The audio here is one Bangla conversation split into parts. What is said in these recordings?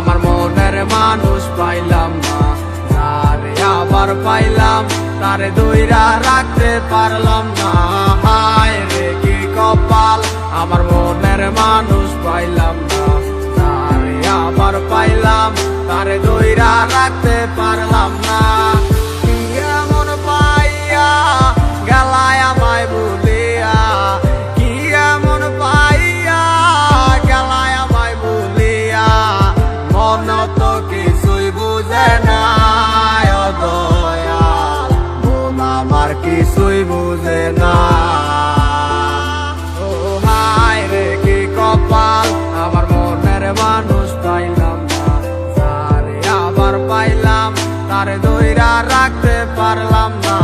আমার মনের মানুষ পাইলাম না। তারে আবার পাইলাম। তারে দইরা রাখতে পারলাম না। হায় রে, কি কপাল। আমার মনের মানুষ পাইলাম না। তারে আবার পাইলাম। তারে দইরা রাখতে পারলাম না। আমার কিছুই বুঝে না। রে, কি কপাল। আমার মনের মানুষ পাইলাম না। আবার পাইলাম, তারে দইরা রাখতে পারলাম না।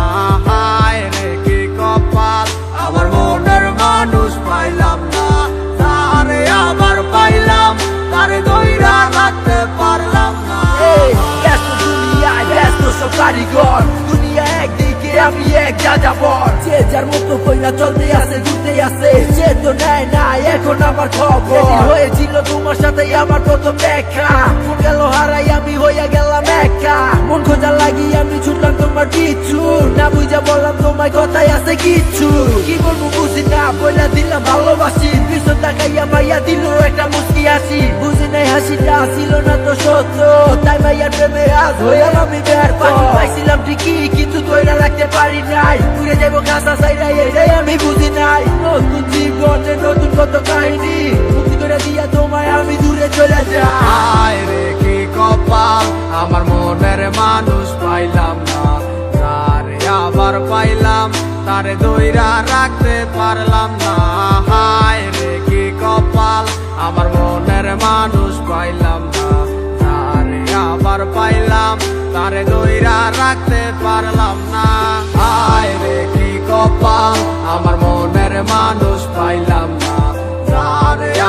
আমি এক যে যার মতো কইরা চলতে আছে ঘুরতে আছে সে তো নেয় না এখন আমার খবর। হয়েছিল তোমার সাথে আমার প্রথম দেখা। মন গেল হারাই আমি হইয়া গেলাম একা। মন খোঁজা লাগি আমি ছুটলাম তোমার পিছু। না বুঝা বললাম তোমার কথাই আছে কিছু। কি বলব বুঝি না বইলা দিলাম ভালোবাসি। পিছন তাকাইয়া মাইয়া দিল একটা মুস্কি হাসি। বুঝি নাই হাসিটা ছিল না তো সত্য। তাই মাইয়ার প্রেমে আজ হইয়াল আমি ব্যর্থ। পাইছিলাম ঠিকই পারি নাই। উড়ে যাব কাঁচা সাইডা এটাই আমি বুঝি নাই। নতুন জীবনে নতুন কত কাহিনী। মুক্তি করে দিয়া তোমায় আমি দূরে চলে যাই। রে কি কপাল? আমার মনের মানুষ পাইলাম না। তারে আবার পাইলাম, তারে দইরা রাখতে পারলাম না। হায় রে কি কপাল? আমার মনের মানুষ পাইলাম না। তারে আবার পাইলাম, তারে দইরা রাখতে মানুষ পাইলাম না।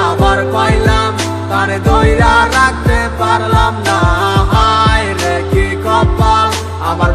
আবার পাইলাম, তারে দইরা রাখতে পারলাম না। হায় রে, কি কপাল। আমার